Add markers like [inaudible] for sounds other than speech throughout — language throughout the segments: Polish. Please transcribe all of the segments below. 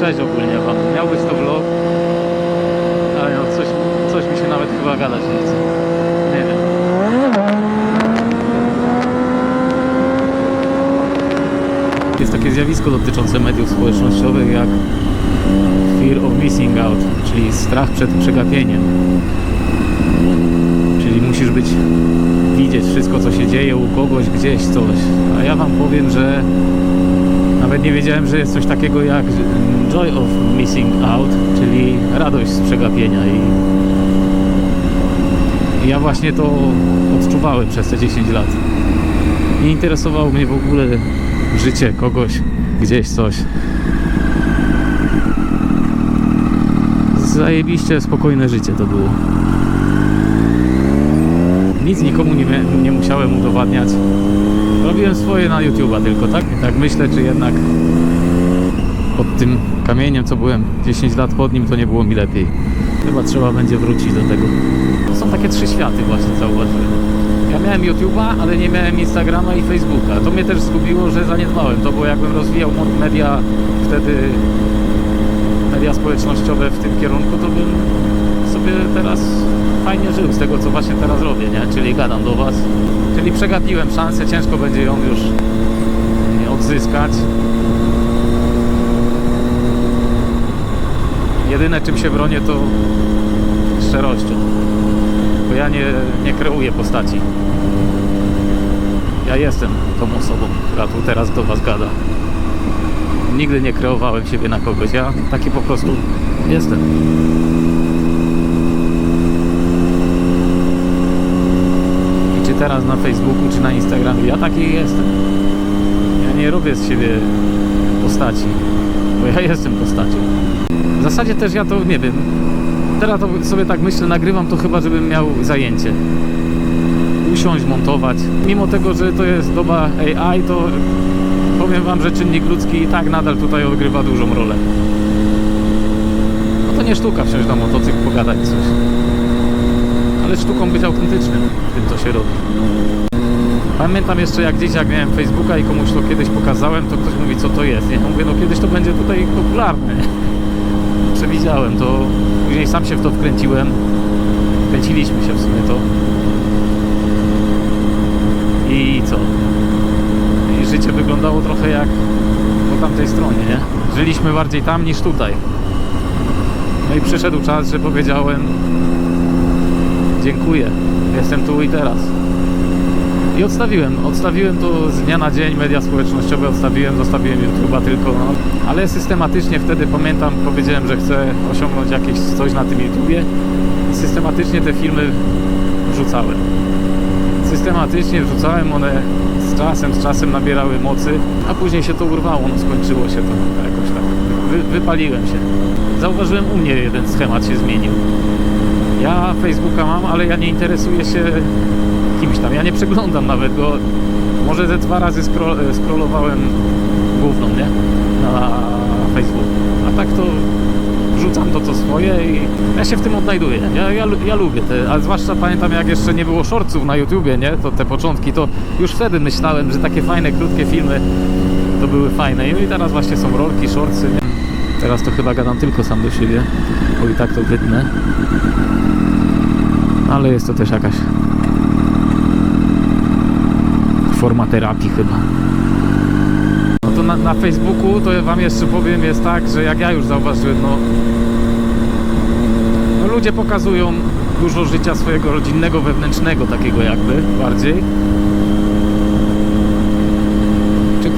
Cześć ogólnie wam. Miał być to vlog, ale coś, coś mi się nawet chyba gadać nie chce. Nie wiem. Jest takie zjawisko dotyczące mediów społecznościowych jak fear of missing out, czyli strach przed przegapieniem. Czyli musisz być, widzieć wszystko co się dzieje u kogoś, gdzieś coś. A ja wam powiem, że nawet nie wiedziałem, że jest coś takiego jak joy of missing out, czyli radość z przegapienia i ja właśnie to odczuwałem przez te 10 lat. Nie interesowało mnie w ogóle życie kogoś, gdzieś coś. Zajebiście spokojne życie to było. Nic nikomu nie, nie musiałem udowadniać. Robiłem swoje na YouTube'a tylko, tak? Tak myślę, czy jednak pod tym kamieniem, co byłem 10 lat pod nim, to nie było mi lepiej. Chyba trzeba będzie wrócić do tego. To są takie trzy światy właśnie zauważyłem. Ja miałem YouTube'a, ale nie miałem Instagrama i Facebooka. To mnie też zgubiło, że zaniedbałem to, bo jakbym rozwijał media wtedy media społecznościowe w tym kierunku, to bym sobie teraz fajnie żył z tego, co właśnie teraz robię, nie? Czyli gadam do Was. Czyli przegapiłem szansę, ciężko będzie ją już odzyskać. Jedyne czym się bronię to szczerością. Bo ja nie, nie kreuję postaci. Ja jestem tą osobą, która tu teraz do Was gada. Nigdy nie kreowałem siebie na kogoś. Ja taki po prostu jestem. I czy teraz na Facebooku, czy na Instagramie, ja taki jestem. Ja nie robię z siebie postaci, bo ja jestem postacią. W zasadzie też ja to nie wiem. Teraz to sobie tak myślę, nagrywam to chyba, żebym miał zajęcie. Usiąść, montować. Mimo tego, że to jest doba AI, to powiem Wam, że czynnik ludzki i tak nadal tutaj odgrywa dużą rolę. No to nie sztuka wsiąść na motocykl, pogadać coś. Ale sztuką być autentycznym w tym, co się robi. Pamiętam jeszcze jak gdzieś jak miałem Facebooka i komuś to kiedyś pokazałem, to ktoś mówi co to jest. Ja mówię, no kiedyś to będzie tutaj popularne. Przewidziałem to. Później sam się w to wkręciłem. Kręciliśmy się w sumie to. I co? I życie wyglądało trochę jak po tamtej stronie, nie? Żyliśmy bardziej tam niż tutaj. No i przyszedł czas, że powiedziałem dziękuję, jestem tu i teraz. I odstawiłem, odstawiłem to z dnia na dzień, media społecznościowe odstawiłem, zostawiłem YouTube'a tylko, no. ale systematycznie wtedy pamiętam, powiedziałem, że chcę osiągnąć jakieś coś na tym YouTubie i systematycznie te filmy wrzucałem. Systematycznie wrzucałem, one z czasem, z czasem nabierały mocy, a później się to urwało, no skończyło się to jakoś tak. Wy, wypaliłem się. Zauważyłem u mnie jeden schemat się zmienił. Ja Facebooka mam, ale ja nie interesuję się kimś tam. Ja nie przeglądam nawet go. Może ze dwa razy scroll, scrollowałem główną, nie? Na Facebooku. A tak to wrzucam to co swoje i ja się w tym odnajduję. Ja, ja, ja lubię te, a zwłaszcza pamiętam jak jeszcze nie było shortsów na YouTubie, nie? To te początki, to już wtedy myślałem, że takie fajne, krótkie filmy to były fajne. I teraz właśnie są rolki, shortsy, nie? Teraz to chyba gadam tylko sam do siebie, bo i tak to wytnę. Ale jest to też jakaś forma terapii chyba. No to na, na Facebooku to wam jeszcze powiem jest tak, że jak ja już zauważyłem, no, no ludzie pokazują dużo życia swojego rodzinnego, wewnętrznego takiego jakby bardziej. Czy,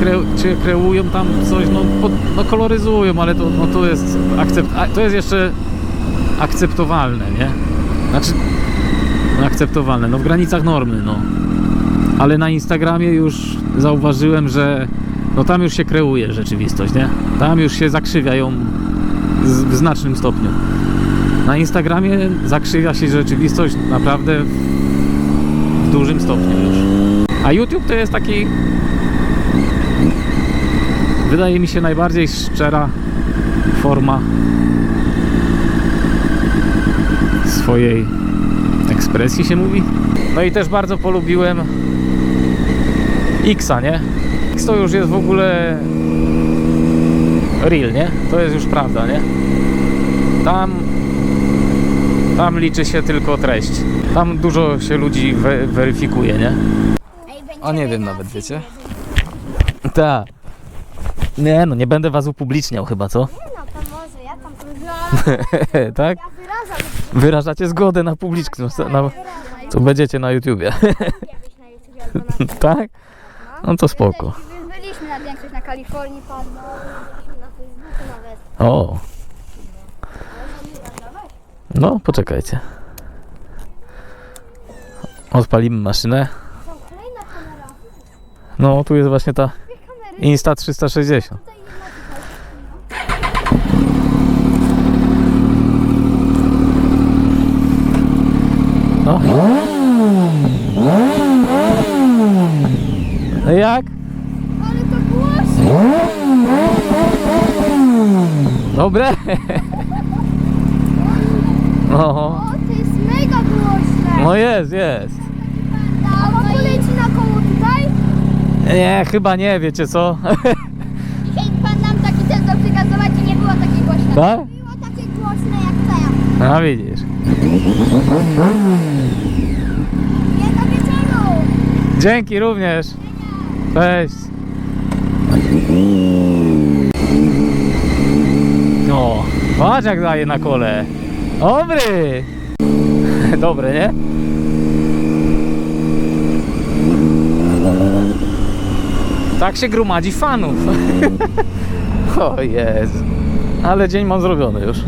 czy kreują tam coś, no, pod, no koloryzują, ale to, no, to jest akcept, to jest jeszcze akceptowalne, nie? Znaczy, no, akceptowalne, no w granicach normy, no ale na Instagramie już zauważyłem, że no tam już się kreuje rzeczywistość, nie? Tam już się zakrzywia ją z, w znacznym stopniu. Na Instagramie zakrzywia się rzeczywistość naprawdę w dużym stopniu już. A YouTube to jest taki wydaje mi się najbardziej szczera forma swojej ekspresji się mówi. No i też bardzo polubiłem Xa, nie? X to już jest w ogóle real, nie? To jest już prawda, nie? Tam tam liczy się tylko treść. Tam dużo się ludzi we, weryfikuje, nie? A nie wiem nawet, wiecie? Tak. Nie, no nie będę was upubliczniał chyba, co? No to może, ja tam [laughs] tak? Ja wyrażam. Wyrażacie zgodę na publiczność, na, co będziecie na YouTubie. [laughs] Tak? No to spoko. Byliśmy na większość na Kalifornii, padło, no, na Facebooku nawet. O. No, poczekajcie. Odpalimy maszynę. No, tu jest właśnie ta Insta360. Dobre? No, O, to jest mega głośne. no jest, jest. A on poleci na koło tutaj? Nie, chyba nie, wiecie co? Dzisiaj pan nam taki do przekazować i nie było takie głośne. Tak? Było takie głośne jak te. No widzisz. Nie do wieczoru. Dzięki również. Cześć. No, patrz jak daje na kole. Dobry. [laughs] Dobre, nie? Tak się gromadzi fanów. [laughs] o Jezu. Ale dzień mam zrobiony już.